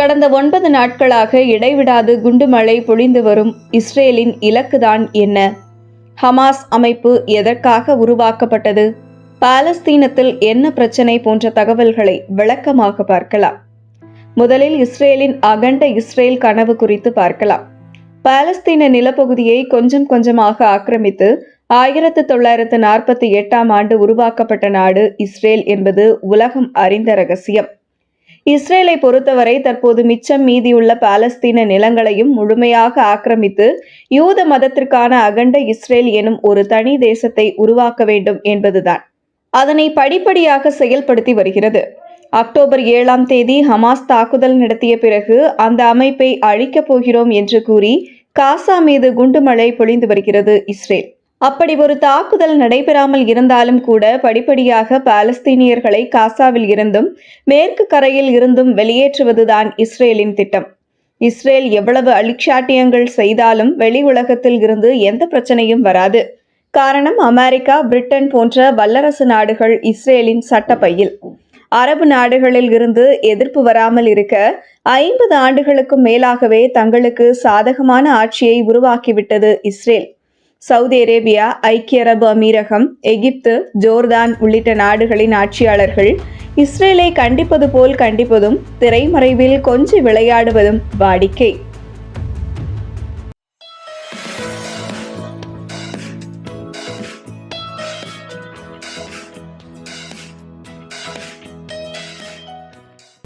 கடந்த ஒன்பது நாட்களாக இடைவிடாது குண்டுமழை பொழிந்து வரும் இஸ்ரேலின் இலக்குதான் என்ன? ஹமாஸ் அமைப்பு எதற்காக உருவாக்கப்பட்டது? பாலஸ்தீனத்தில் என்ன பிரச்சனை போன்ற தகவல்களை விளக்கமாக பார்க்கலாம். முதலில் இஸ்ரேலின் அகண்ட இஸ்ரேல் கனவு குறித்து பார்க்கலாம். பாலஸ்தீன நிலப்பகுதியை கொஞ்சம் கொஞ்சமாக ஆக்கிரமித்து ஆயிரத்து தொள்ளாயிரத்து நாற்பத்தி எட்டாம் ஆண்டு உருவாக்கப்பட்ட நாடு இஸ்ரேல் என்பது உலகம் அறிந்த ரகசியம். இஸ்ரேலை பொறுத்தவரை தற்போது மிச்சம் மீதியுள்ள பாலஸ்தீன நிலங்களையும் முழுமையாக ஆக்கிரமித்து யூத மதத்திற்கான அகண்ட இஸ்ரேல் எனும் ஒரு தனி தேசத்தை உருவாக்க வேண்டும் என்பதுதான். அதனை படிப்படியாக செயல்படுத்தி வருகிறது. அக்டோபர் ஏழாம் தேதி ஹமாஸ் தாக்குதல் நடத்திய பிறகு அந்த அமைப்பை அழிக்கப் போகிறோம் என்று கூறி காசா மீது குண்டுமழை பொழிந்து வருகிறது இஸ்ரேல். அப்படி ஒரு தாக்குதல் நடைபெறாமல் இருந்தாலும் கூட படிப்படியாக பாலஸ்தீனியர்களை காசாவில் இருந்தும் மேற்கு கரையில் இருந்தும் வெளியேற்றுவதுதான் இஸ்ரேலின் திட்டம். இஸ்ரேல் எவ்வளவு அழிச்சாட்டியங்கள் செய்தாலும் வெளி உலகத்தில் இருந்து எந்த பிரச்சனையும் வராது. காரணம் அமெரிக்கா பிரிட்டன் போன்ற வல்லரசு நாடுகள் இஸ்ரேலின் சட்டப்பையில். அரபு நாடுகளில் இருந்து எதிர்ப்பு வராமல் இருக்க ஐம்பது ஆண்டுகளுக்கும் மேலாகவே தங்களுக்கு சாதகமான ஆட்சியை உருவாக்கிவிட்டது இஸ்ரேல். சவுதி அரேபியா ஐக்கிய அரபு அமீரகம் எகிப்து ஜோர்தான் உள்ளிட்ட நாடுகளின் ஆட்சியாளர்கள் இஸ்ரேலை கண்டிப்பது போல் கண்டிப்பதும் திரைமறைவில் கொஞ்சி விளையாடுவதும் வாடிக்கை.